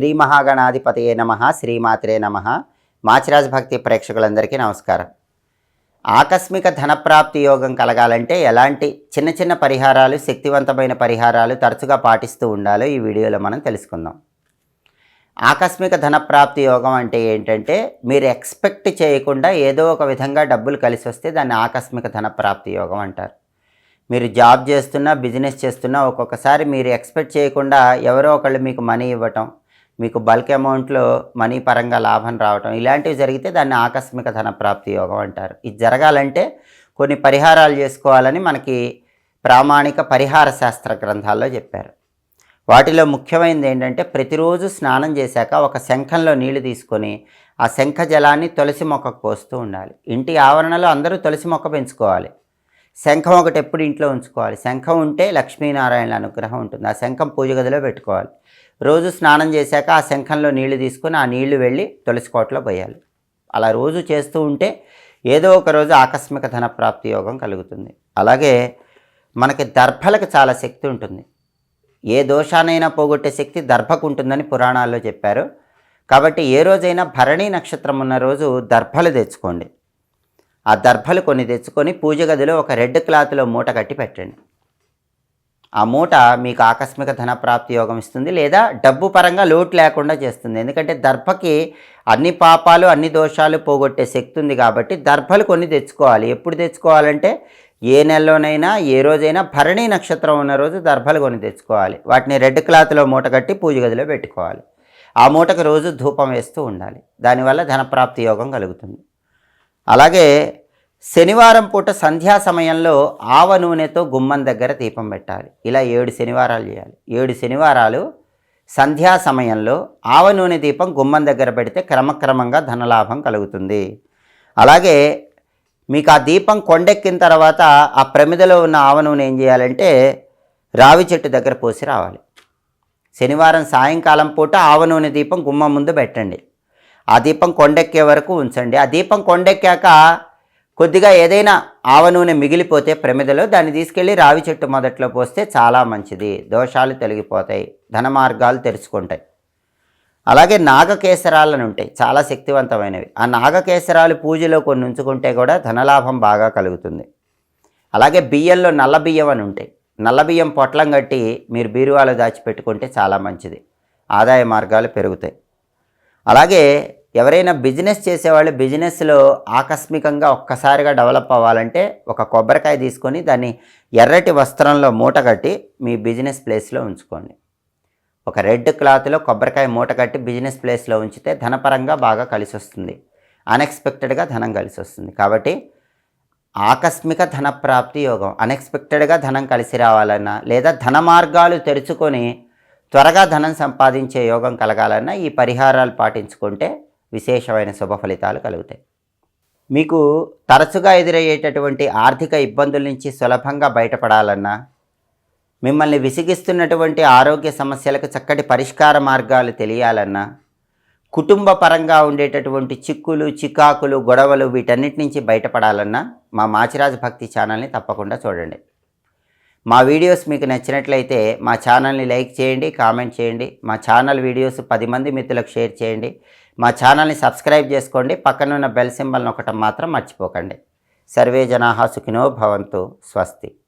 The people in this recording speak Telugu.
శ్రీ మహాగణాధిపతయే నమ శ్రీమాత్రే నమ. మాచిరాజ్ భక్తి ప్రేక్షకులందరికీ నమస్కారం. ఆకస్మిక ధనప్రాప్తి యోగం కలగాలంటే ఎలాంటి చిన్న చిన్న పరిహారాలు శక్తివంతమైన పరిహారాలు తరచుగా పాటిస్తూ ఉండాలో ఈ వీడియోలో మనం తెలుసుకుందాం. ఆకస్మిక ధనప్రాప్తి యోగం అంటే ఏంటంటే మీరు ఎక్స్పెక్ట్ చేయకుండా ఏదో ఒక విధంగా డబ్బులు కలిసి వస్తే దాన్ని ఆకస్మిక ధనప్రాప్తి యోగం అంటారు. మీరు జాబ్ చేస్తున్నా బిజినెస్ చేస్తున్నా ఒక్కొక్కసారి మీరు ఎక్స్పెక్ట్ చేయకుండా ఎవరో ఒకళ్ళు మీకు మనీ ఇవ్వటం మీకు బల్క్ అమౌంట్లో మనీ పరంగా లాభం రావటం ఇలాంటివి జరిగితే దాన్ని ఆకస్మిక ధనప్రాప్తి యోగం అంటారు. ఇది జరగాలంటే కొన్ని పరిహారాలు చేసుకోవాలని మనకి ప్రామాణిక పరిహార శాస్త్ర గ్రంథాల్లో చెప్పారు. వాటిలో ముఖ్యమైనది ఏంటంటే ప్రతిరోజు స్నానం చేశాక ఒక శంఖంలో నీళ్ళు తీసుకొని ఆ శంఖ జలాన్ని తులసి మొక్కకు పోస్తూ ఉండాలి. ఇంటి ఆవరణలో అందరూ తులసి మొక్క పెంచుకోవాలి. శంఖం ఒకటి ఎప్పుడు ఇంట్లో ఉంచుకోవాలి. శంఖం ఉంటే లక్ష్మీనారాయణ అనుగ్రహం ఉంటుంది. ఆ శంఖం పూజ గదిలో పెట్టుకోవాలి. రోజు స్నానం చేశాక ఆ శంఖంలో నీళ్ళు తీసుకొని ఆ నీళ్ళు వెళ్ళి తులసి కోటలో పోయాలి. అలా రోజు చేస్తూ ఉంటే ఏదో ఒక రోజు ఆకస్మిక ధన ప్రాప్తి యోగం కలుగుతుంది. అలాగే మనకి దర్భలకు చాలా శక్తి ఉంటుంది. ఏ దోషానైనా పోగొట్టే శక్తి దర్భకు ఉంటుందని పురాణాల్లో చెప్పారు. కాబట్టి ఏ రోజైనా భరణీ నక్షత్రం ఉన్న రోజు దర్భలు తెచ్చుకోండి. ఆ దర్భలు కొన్ని తెచ్చుకొని పూజ గదిలో ఒక రెడ్ క్లాత్లో మూట కట్టి పెట్టండి. ఆ మూట మీకు ఆకస్మిక ధన ప్రాప్తి యోగం ఇస్తుంది లేదా డబ్బు పరంగా లోటు లేకుండా చేస్తుంది. ఎందుకంటే దర్భకి అన్ని పాపాలు అన్ని దోషాలు పోగొట్టే శక్తి ఉంది కాబట్టి దర్భలు కొన్ని తెచ్చుకోవాలి. ఎప్పుడు తెచ్చుకోవాలంటే ఏ నెలలోనైనా ఏ రోజైనా భరణి నక్షత్రం ఉన్న రోజు దర్భలు కొని తెచ్చుకోవాలి. వాటిని రెడ్ క్లాత్లో మూట కట్టి పూజ గదిలో పెట్టుకోవాలి. ఆ మూటకు రోజు ధూపం వేస్తూ ఉండాలి. దానివల్ల ధనప్రాప్తి యోగం కలుగుతుంది. అలాగే శనివారం పూట సంధ్యా సమయంలో ఆవ నూనెతో గుమ్మం దగ్గర దీపం పెట్టాలి. ఇలా ఏడు శనివారాలు చేయాలి. ఏడు శనివారాలు సంధ్యా సమయంలో ఆవ నూనె దీపం గుమ్మం దగ్గర పెడితే క్రమక్రమంగా ధనలాభం కలుగుతుంది. అలాగే మీకు ఆ దీపం కొండెక్కిన తర్వాత ఆ ప్రమిదలో ఉన్న ఆవ నూనె ఏం చేయాలంటే రావి చెట్టు దగ్గర పోసి రావాలి. శనివారం సాయంకాలం పూట ఆవ నూనె దీపం గుమ్మం ముందు పెట్టండి. ఆ దీపం కొండెక్కే వరకు ఉంచండి. ఆ దీపం కొండెక్కాక కొద్దిగా ఏదైనా ఆవ నూనె మిగిలిపోతే ప్రమిదలో దాన్ని తీసుకెళ్ళి రావి చెట్టు మొదట్లో పోస్తే చాలా మంచిది. దోషాలు తొలగిపోతాయి. ధన మార్గాలు తెరుచుకుంటాయి. అలాగే నాగకేసరాలను ఉంటాయి. చాలా శక్తివంతమైనవి. ఆ నాగకేసరాలు పూజలో కొన్ని ఉంచుకుంటే కూడా ధనలాభం బాగా కలుగుతుంది. అలాగే బియ్యంలో నల్ల బియ్యం అని ఉంటాయి. నల్ల బియ్యం పొట్లం కట్టి మీరు బీరువాలో దాచిపెట్టుకుంటే చాలా మంచిది. ఆదాయ మార్గాలు పెరుగుతాయి. అలాగే ఎవరైనా బిజినెస్ చేసేవాళ్ళు బిజినెస్లో ఆకస్మికంగా ఒక్కసారిగా డెవలప్ అవ్వాలంటే ఒక కొబ్బరికాయ తీసుకొని దాన్ని ఎర్రటి వస్త్రంలో మూట కట్టి మీ బిజినెస్ ప్లేస్లో ఉంచుకోండి. ఒక రెడ్ క్లాత్లో కొబ్బరికాయ మూట కట్టి బిజినెస్ ప్లేస్లో ఉంచితే ధనపరంగా బాగా కలిసి వస్తుంది అన్ఎక్స్పెక్టెడ్గా ధనం కలిసి వస్తుంది కాబట్టి ఆకస్మిక ధన ప్రాప్తి యోగం. అన్ఎక్స్పెక్టెడ్గా ధనం కలిసి రావాలన్నా లేదా ధన మార్గాలు తెరుచుకొని త్వరగా ధనం సంపాదించే యోగం కలగాలన్నా ఈ పరిహారాలు పాటించుకుంటే విశేషమైన శుభ ఫలితాలు కలుగుతాయి. మీకు తరచుగా ఎదురయ్యేటటువంటి ఆర్థిక ఇబ్బందుల నుంచి సులభంగా బయటపడాలన్నా మిమ్మల్ని విసిగిస్తున్నటువంటి ఆరోగ్య సమస్యలకు చక్కటి పరిష్కార మార్గాలు తెలియాలన్నా కుటుంబ పరంగా ఉండేటటువంటి చిక్కులు చికాకులు గొడవలు వీటన్నిటి నుంచి బయటపడాలన్నా మా మాచిరాజు భక్తి ఛానల్ని తప్పకుండా చూడండి. మా వీడియోస్ మీకు నచ్చినట్లయితే మా ఛానల్ని లైక్ చేయండి కామెంట్ చేయండి. మా ఛానల్ వీడియోస్ పది మంది మిత్రులకు షేర్ చేయండి. మా ఛానల్ని సబ్స్క్రైబ్ చేసుకోండి. పక్కనున్న బెల్ సింబల్ నొక్కటం మాత్రం మర్చిపోకండి. సర్వే జనాహా సుఖినో భవంతు. స్వస్తి.